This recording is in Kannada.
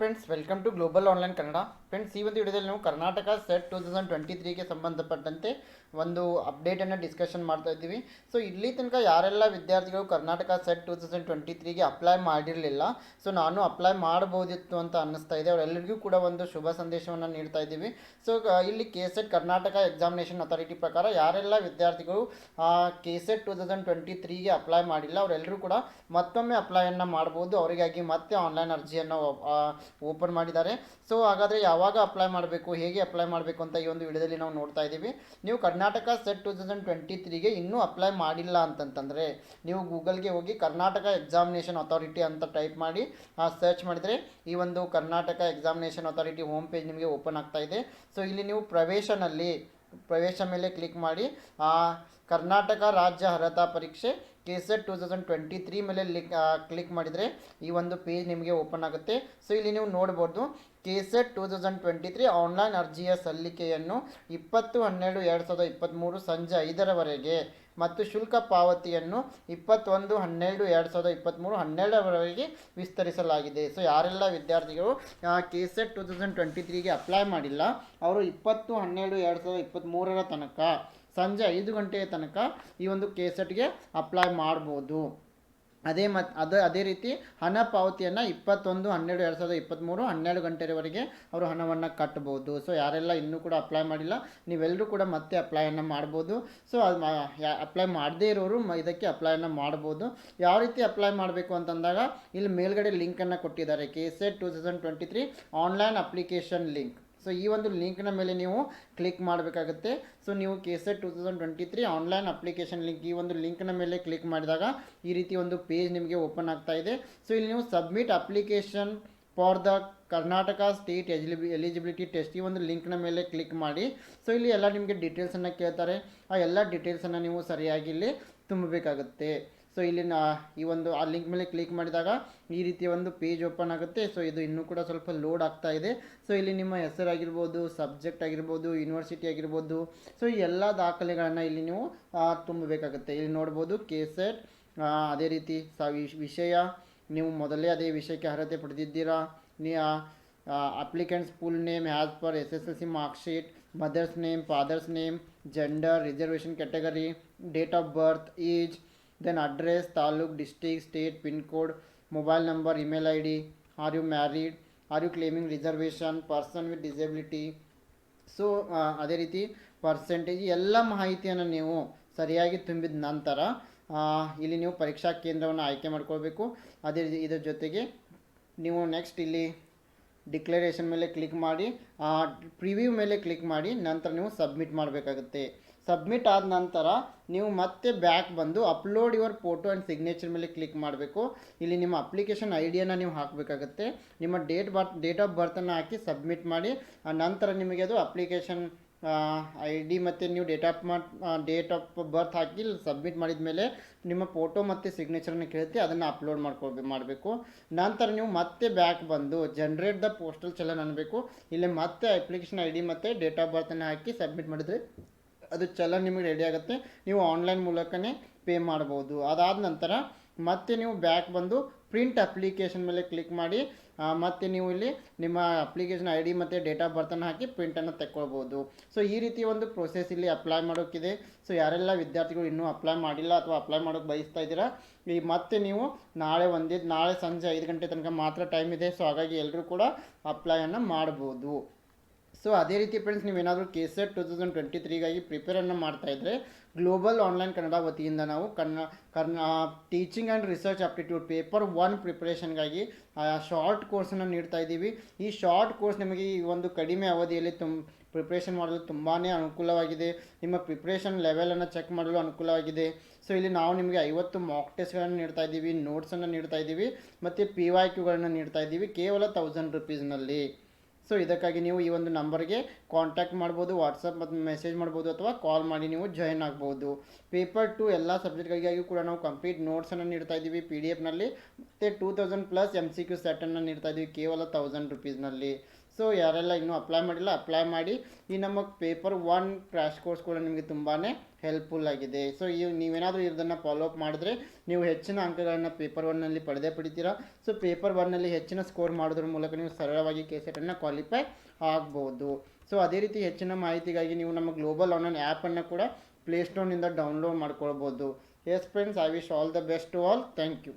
Friends welcome to global online Kannada friends ಈ ಒಂದು ವಿಡಿಯೋದಲ್ಲಿ ನಾವು Karnataka SET two thousand twenty ತ್ರೀಗೆ ಸಂಬಂಧಪಟ್ಟಂತೆ ಒಂದು ಅಪ್ಡೇಟನ್ನು ಡಿಸ್ಕಷನ್ ಮಾಡ್ತಾ ಇದ್ದೀವಿ. ಸೊ ಇಲ್ಲಿ ತನಕ ಯಾರೆಲ್ಲ ವಿದ್ಯಾರ್ಥಿಗಳು Karnataka SET two thousand twenty ತ್ರೀಗೆ apply ಮಾಡಿರಲಿಲ್ಲ ಸೊ ನಾನು ಅಪ್ಲೈ ಮಾಡ್ಬೋದಿತ್ತು ಅಂತ ಅನ್ನಿಸ್ತಾ ಇದೆ. ಅವರೆಲ್ಲರಿಗೂ ಕೂಡ ಒಂದು ಶುಭ ಸಂದೇಶವನ್ನು ನೀಡ್ತಾ ಇದ್ದೀವಿ. ಸೊ ಇಲ್ಲಿ K SET Karnataka examination authority ಪ್ರಕಾರ ಯಾರೆಲ್ಲ ವಿದ್ಯಾರ್ಥಿಗಳು K SET two thousand twenty ತ್ರೀಗೆ apply ಮಾಡಿಲ್ಲ, ಅವರೆಲ್ಲರೂ ಕೂಡ ಮತ್ತೊಮ್ಮೆ ಅಪ್ಲೈಯನ್ನು ಮಾಡ್ಬೋದು. ಅವರಿಗಾಗಿ ಮತ್ತೆ ಆನ್ಲೈನ್ ಅರ್ಜಿಯನ್ನು ಓಪನ್ ಮಾಡಿದ್ದಾರೆ. ಸೊ ಹಾಗಾದರೆ ಯಾವಾಗ ಅಪ್ಲೈ ಮಾಡಬೇಕು, ಹೇಗೆ ಅಪ್ಲೈ ಮಾಡಬೇಕು ಅಂತ ಈ ಒಂದು ವಿಡಿಯೋದಲ್ಲಿ ನಾವು ನೋಡ್ತಾ ಇದ್ದೀವಿ. ನೀವು Karnataka SET two thousand twenty ತ್ರೀಗೆ ಇನ್ನೂ ಅಪ್ಲೈ ಮಾಡಿಲ್ಲ ಅಂತಂತಂದರೆ ನೀವು ಗೂಗಲ್ಗೆ ಹೋಗಿ ಕರ್ನಾಟಕ ಎಕ್ಸಾಮಿನೇಷನ್ ಅಥಾರಿಟಿ ಅಂತ ಟೈಪ್ ಮಾಡಿ ಸರ್ಚ್ ಮಾಡಿದರೆ ಈ ಒಂದು Karnataka examination authority home page ನಿಮಗೆ ಓಪನ್ ಆಗ್ತಾ ಇದೆ. ಸೊ ಇಲ್ಲಿ ನೀವು ಪ್ರವೇಶನಲ್ಲಿ, ಪ್ರವೇಶ ಮೇಲೆ ಕ್ಲಿಕ್ ಮಾಡಿ ಕರ್ನಾಟಕ ರಾಜ್ಯ ಅರ್ಹತಾ ಪರೀಕ್ಷೆ K SET two thousand twenty three ಮೇಲೆ ಲಿಕ್ ಕ್ಲಿಕ್ ಮಾಡಿದರೆ ಈ ಒಂದು ಪೇಜ್ ನಿಮಗೆ ಓಪನ್ ಆಗುತ್ತೆ. ಸೊ, ಇಲ್ಲಿ ನೀವು ನೋಡ್ಬೋದು K SET two thousand twenty three online ಅರ್ಜಿಯ ಸಲ್ಲಿಕೆಯನ್ನು ಇಪ್ಪತ್ತು ಹನ್ನೆರಡು ಎರಡು ಸಾವಿರದ ಇಪ್ಪತ್ತ್ಮೂರು ಸಂಜೆ ಐದರವರೆಗೆ ಮತ್ತು ಶುಲ್ಕ ಪಾವತಿಯನ್ನು ಇಪ್ಪತ್ತೊಂದು ಹನ್ನೆರಡು ಎರಡು ಸಾವಿರದ ಇಪ್ಪತ್ತ್ಮೂರು ಹನ್ನೆರಡರವರೆಗೆ ವಿಸ್ತರಿಸಲಾಗಿದೆ. ಸೊ, ಯಾರೆಲ್ಲ ವಿದ್ಯಾರ್ಥಿಗಳು K SET two thousand twenty ತ್ರೀಗೆ apply ಮಾಡಿಲ್ಲ, ಅವರು ಇಪ್ಪತ್ತು ಹನ್ನೆರಡು ಎರಡು ಸಾವಿರದ ಇಪ್ಪತ್ತ್ಮೂರರ ತನಕ ಸಂಜೆ ಐದು ಗಂಟೆಯ ತನಕ ಈ ಒಂದು ಕೆ ಸೆಟ್ಗೆ ಅಪ್ಲೈ ಮಾಡ್ಬೋದು. ಅದೇ ಮತ್ತು ಅದು, ಅದೇ ರೀತಿ ಹಣ ಪಾವತಿಯನ್ನು ಇಪ್ಪತ್ತೊಂದು, ಹನ್ನೆರಡು, ಎರಡು ಸಾವಿರದ ಇಪ್ಪತ್ತ್ಮೂರು ಹನ್ನೆರಡು ಗಂಟೆವರೆಗೆ ಅವರು ಹಣವನ್ನು ಕಟ್ಬೋದು. ಸೊ ಯಾರೆಲ್ಲ ಇನ್ನೂ ಕೂಡ ಅಪ್ಲೈ ಮಾಡಿಲ್ಲ ನೀವೆಲ್ಲರೂ ಕೂಡ ಮತ್ತೆ ಅಪ್ಲೈಯನ್ನು ಮಾಡ್ಬೋದು. ಸೊ ಅದು ಅಪ್ಲೈ ಮಾಡದೇ ಇರೋರು ಇದಕ್ಕೆ ಅಪ್ಲೈಯನ್ನು ಮಾಡ್ಬೋದು. ಯಾವ ರೀತಿ ಅಪ್ಲೈ ಮಾಡಬೇಕು ಅಂತಂದಾಗ ಇಲ್ಲಿ ಮೇಲ್ಗಡೆ ಲಿಂಕನ್ನು ಕೊಟ್ಟಿದ್ದಾರೆ. K SET two thousand twenty three online application link so ಈ ಒಂದು ಲಿಂಕ್ನ ಮೇಲೆ ನೀವು ಕ್ಲಿಕ್ ಮಾಡಬೇಕಾಗುತ್ತೆ. ಸೊ ನೀವು K SET two thousand twenty three online application link ಈ ಒಂದು ಲಿಂಕ್ನ ಮೇಲೆ ಕ್ಲಿಕ್ ಮಾಡಿದಾಗ ಈ ರೀತಿ ಒಂದು ಪೇಜ್ ನಿಮಗೆ ಓಪನ್ ಆಗ್ತಾ ಇದೆ. ಸೊ ಇಲ್ಲಿ ನೀವು submit application for the Karnataka state ಎಜಿಲಿಬಿ eligibility test ಈ ಒಂದು ಲಿಂಕ್ನ ಮೇಲೆ ಕ್ಲಿಕ್ ಮಾಡಿ. ಸೊ ಇಲ್ಲಿ ಎಲ್ಲ ನಿಮಗೆ ಡೀಟೇಲ್ಸನ್ನು ಕೇಳ್ತಾರೆ. ಆ ಎಲ್ಲ ಡೀಟೇಲ್ಸನ್ನು ನೀವು ಸರಿಯಾಗಿ ಇಲ್ಲಿ ತುಂಬಬೇಕಾಗುತ್ತೆ. ಸೊ ಇಲ್ಲಿ ನಾ ಈ ಒಂದು, ಆ ಲಿಂಕ್ ಮೇಲೆ ಕ್ಲಿಕ್ ಮಾಡಿದಾಗ ಈ ರೀತಿಯ ಒಂದು ಪೇಜ್ ಓಪನ್ ಆಗುತ್ತೆ. ಸೊ ಇದು ಇನ್ನೂ ಕೂಡ ಸ್ವಲ್ಪ ಲೋಡ್ ಆಗ್ತಾ ಇದೆ. ಸೊ ಇಲ್ಲಿ ನಿಮ್ಮ ಹೆಸರಾಗಿರ್ಬೋದು ಸಬ್ಜೆಕ್ಟ್ ಆಗಿರ್ಬೋದು ಯೂನಿವರ್ಸಿಟಿ ಆಗಿರ್ಬೋದು ಸೊ ಈ ಎಲ್ಲ ದಾಖಲೆಗಳನ್ನು ಇಲ್ಲಿ ನೀವು ತುಂಬಬೇಕಾಗುತ್ತೆ. ಇಲ್ಲಿ ನೋಡ್ಬೋದು ಕೆ ಸೆಟ್ ಅದೇ ರೀತಿ ಸ ವಿಷ್- ವಿಷಯ, ನೀವು ಮೊದಲೇ ಅದೇ ವಿಷಯಕ್ಕೆ ಅರ್ಹತೆ ಪಡೆದಿದ್ದೀರಾ, ನೀ applicants full name as per S S L C marksheet mother's name father's name gender reservation category date of birth age then address taluk district state pin code mobile number email I D are you married are you claiming reservation person with disability so ಅದೇ ರೀತಿ ಪರ್ಸೆಂಟೇಜ್ ಎಲ್ಲ ಮಾಹಿತಿಯನ್ನು ನೀವು ಸರಿಯಾಗಿ ತುಂಬಿದ ನಂತರ ಇಲ್ಲಿ ನೀವು ಪರೀಕ್ಷಾ ಕೇಂದ್ರವನ್ನು ಆಯ್ಕೆ ಮಾಡ್ಕೊಳ್ಬೇಕು. ಅದೇ ರೀತಿ ಇದರ ಜೊತೆಗೆ ನೀವು ನೆಕ್ಸ್ಟ್ ಇಲ್ಲಿ ಡಿಕ್ಲರೇಷನ್ ಮೇಲೆ ಕ್ಲಿಕ್ ಮಾಡಿ ಪ್ರಿವ್ಯೂ ಮೇಲೆ ಕ್ಲಿಕ್ ಮಾಡಿ, ನಂತರ ನೀವು ಸಬ್ಮಿಟ್ ಮಾಡಬೇಕಾಗುತ್ತೆ. ಸಬ್ಮಿಟ್ ಆದ ನಂತರ ನೀವು ಮತ್ತೆ ಬ್ಯಾಕ್ ಬಂದು upload your photo and signature ಮೇಲೆ ಕ್ಲಿಕ್ ಮಾಡಬೇಕು. ಇಲ್ಲಿ ನಿಮ್ಮ ಅಪ್ಲಿಕೇಶನ್ ಐ ಡಿಯನ್ನು ನೀವು ಹಾಕಬೇಕಾಗುತ್ತೆ. ನಿಮ್ಮ ಡೇಟ್ ಬರ್ತ್ ಡೇಟ್ ಆಫ್ ಬರ್ತನ್ನು ಹಾಕಿ ಸಬ್ಮಿಟ್ ಮಾಡಿ. ಆ ನಂತರ ನಿಮಗೆ ಅದು ಅಪ್ಲಿಕೇಶನ್ ಐ ಡಿ ಮತ್ತು ನೀವು ಡೇಟ್ ಆಫ್ ಮಾ ಡೇಟ್ ಆಫ್ ಬರ್ತ್ ಹಾಕಿ ಸಬ್ಮಿಟ್ ಮಾಡಿದ ಮೇಲೆ ನಿಮ್ಮ ಫೋಟೋ ಮತ್ತು ಸಿಗ್ನೇಚರನ್ನು ಕೇಳುತ್ತೆ ಅದನ್ನು ಅಪ್ಲೋಡ್ ಮಾಡ್ಕೊಳ್ಬೇಕು ಮಾಡಬೇಕು. ನಂತರ ನೀವು ಮತ್ತೆ ಬ್ಯಾಕ್ ಬಂದು ಜನ್ರೇಟ್ ದ ಪೋಸ್ಟಲ್ ಚಲನ್ ಅನ್ನಬೇಕು ಇಲ್ಲಿ ಮತ್ತೆ ಅಪ್ಲಿಕೇಶನ್ ಐ ಡಿ ಮತ್ತು ಡೇಟ್ ಆಫ್ ಬರ್ತನ್ನು ಹಾಕಿ ಸಬ್ಮಿಟ್ ಮಾಡಿದರೆ ಅದು ಚಲನ್ ನಿಮಗೆ ರೆಡಿ ಆಗುತ್ತೆ. ನೀವು ಆನ್ಲೈನ್ ಮೂಲಕನೇ ಪೇ ಮಾಡ್ಬೋದು. ಅದಾದ ನಂತರ ಮತ್ತೆ ನೀವು ಬ್ಯಾಕ್ ಬಂದು ಪ್ರಿಂಟ್ ಅಪ್ಲಿಕೇಶನ್ ಮೇಲೆ ಕ್ಲಿಕ್ ಮಾಡಿ ಮತ್ತೆ ನೀವು ಇಲ್ಲಿ ನಿಮ್ಮ ಅಪ್ಲಿಕೇಶನ್ ಐ ಡಿ ಮತ್ತು ಡೇಟ್ ಆಫ್ ಬರ್ತನ್ನು ಹಾಕಿ ಪ್ರಿಂಟನ್ನು ತೆಕ್ಕೊಳ್ಬೋದು. ಸೊ ಈ ರೀತಿ ಒಂದು ಪ್ರೊಸೆಸ್ ಇಲ್ಲಿ ಅಪ್ಲೈ ಮಾಡೋಕ್ಕಿದೆ. ಸೊ ಯಾರೆಲ್ಲ ವಿದ್ಯಾರ್ಥಿಗಳು ಇನ್ನೂ ಅಪ್ಲೈ ಮಾಡಿಲ್ಲ ಅಥವಾ ಅಪ್ಲೈ ಮಾಡೋಕ್ಕೆ ಬಯಸ್ತಾ ಇದ್ದೀರಾ, ಈ ಮತ್ತೆ ನೀವು ನಾಳೆ ಒಂದಿದ್ದು ನಾಳೆ ಸಂಜೆ ಐದು ಗಂಟೆ ತನಕ ಮಾತ್ರ ಟೈಮ್ ಇದೆ. ಸೊ ಹಾಗಾಗಿ ಎಲ್ಲರೂ ಕೂಡ ಅಪ್ಲೈಯನ್ನು ಮಾಡ್ಬೋದು. ಸೊ ಅದೇ ರೀತಿ ಫ್ರೆಂಡ್ಸ್ ನೀವೇನಾದರೂ K set two thousand twenty ತ್ರೀಗಾಗಿ ಪ್ರಿಪೇರನ್ನು ಮಾಡ್ತಾ ಇದ್ದರೆ ಗ್ಲೋಬಲ್ ಆನ್ಲೈನ್ ಕನ್ನಡ ವತಿಯಿಂದ ನಾವು ಕನ್ನ, ಕರ್ನ teaching and research aptitude paper one ಪ್ರಿಪ್ರೇಷನ್ಗಾಗಿ short ಕೋರ್ಸನ್ನು ನೀಡ್ತಾ ಇದ್ದೀವಿ. ಈ ಶಾರ್ಟ್ ಕೋರ್ಸ್ ನಿಮಗೆ ಈ ಒಂದು ಕಡಿಮೆ ಅವಧಿಯಲ್ಲಿ ತುಂಬ ಪ್ರಿಪ್ರೇಷನ್ ಮಾಡಲು ತುಂಬಾ ಅನುಕೂಲವಾಗಿದೆ. ನಿಮ್ಮ ಪ್ರಿಪ್ರೇಷನ್ ಲೆವೆಲನ್ನು ಚೆಕ್ ಮಾಡಲು ಅನುಕೂಲವಾಗಿದೆ. ಸೊ ಇಲ್ಲಿ ನಾವು ನಿಮಗೆ ಐವತ್ತು ಮಾಕ್ ಟೆಸ್ಟ್ಗಳನ್ನು ನೀಡ್ತಾ ಇದ್ದೀವಿ ನೋಟ್ಸನ್ನು ನೀಡ್ತಾ ಇದ್ದೀವಿ, ಮತ್ತು ಪಿ ವೈ ಕ್ಯೂಗಳನ್ನು ನೀಡ್ತಾ ಇದ್ದೀವಿ, ಕೇವಲ ತೌಸಂಡ್ ರುಪೀಸ್ನಲ್ಲಿ ಸೊ ಇದಕ್ಕಾಗಿ ನೀವು ಈ ಒಂದು ನಂಬರ್ಗೆ ಕಾಂಟ್ಯಾಕ್ಟ್ ಮಾಡ್ಬೋದು ವಾಟ್ಸಪ್ ಮತ್ತು ಮೆಸೇಜ್ ಮಾಡ್ಬೋದು ಅಥವಾ ಕಾಲ್ ಮಾಡಿ ನೀವು ಜಾಯಿನ್ ಆಗ್ಬೋದು. ಪೇಪರ್ ಟು ಎಲ್ಲ ಸಬ್ಜೆಕ್ಟ್ಗಳಿಗಾಗಿ ಕೂಡ ನಾವು ಕಂಪ್ಲೀಟ್ ನೋಟ್ಸನ್ನು ನೀಡ್ತಾ ಇದ್ದೀವಿ. ಪಿ ಡಿ ಎಫ್ನಲ್ಲಿ ಮತ್ತು two thousand plus M C Q ಸೆಟನ್ನು ನೀಡ್ತಾ ಇದ್ದೀವಿ ಕೇವಲ ತೌಸಂಡ್ ರುಪೀಸ್ನಲ್ಲಿ ಸೊ ಯಾರೆಲ್ಲ ಇನ್ನೂ ಅಪ್ಲೈ ಮಾಡಿಲ್ಲ ಅಪ್ಲೈ ಮಾಡಿ ಈ ನಮ್ಮ ಪೇಪರ್ ಒನ್ ಕ್ರ್ಯಾಶ್ ಕೋರ್ಸ್ ಕೂಡ ನಿಮಗೆ ತುಂಬಾ ಹೆಲ್ಪ್ಫುಲ್ ಆಗಿದೆ. ಸೊ ಈ ನೀವೇನಾದರೂ ಇದನ್ನು ಫಾಲೋ ಅಪ್ ಮಾಡಿದ್ರೆ ನೀವು ಹೆಚ್ಚಿನ ಅಂಕಗಳನ್ನು ಪೇಪರ್ ಒನ್ನಲ್ಲಿ ಪಡೆದೇ ಪಡಿತೀರಾ ಸೊ ಪೇಪರ್ ಒನ್ನಲ್ಲಿ ಹೆಚ್ಚಿನ ಸ್ಕೋರ್ ಮಾಡೋದ್ರ ಮೂಲಕ ನೀವು ಸರಳವಾಗಿ ಕೆ ಸೆಟನ್ನು ಕ್ವಾಲಿಫೈ ಆಗ್ಬೋದು. ಸೊ ಅದೇ ರೀತಿ ಹೆಚ್ಚಿನ ಮಾಹಿತಿಗಾಗಿ ನೀವು ನಮ್ಮ ಗ್ಲೋಬಲ್ ಆನ್ಲೈನ್ ಆ್ಯಪನ್ನು ಕೂಡ ಪ್ಲೇಸ್ಟೋರ್ನಿಂದ ಡೌನ್ಲೋಡ್ ಮಾಡ್ಕೊಳ್ಬೋದು. Yes friends I wish all the best to all thank you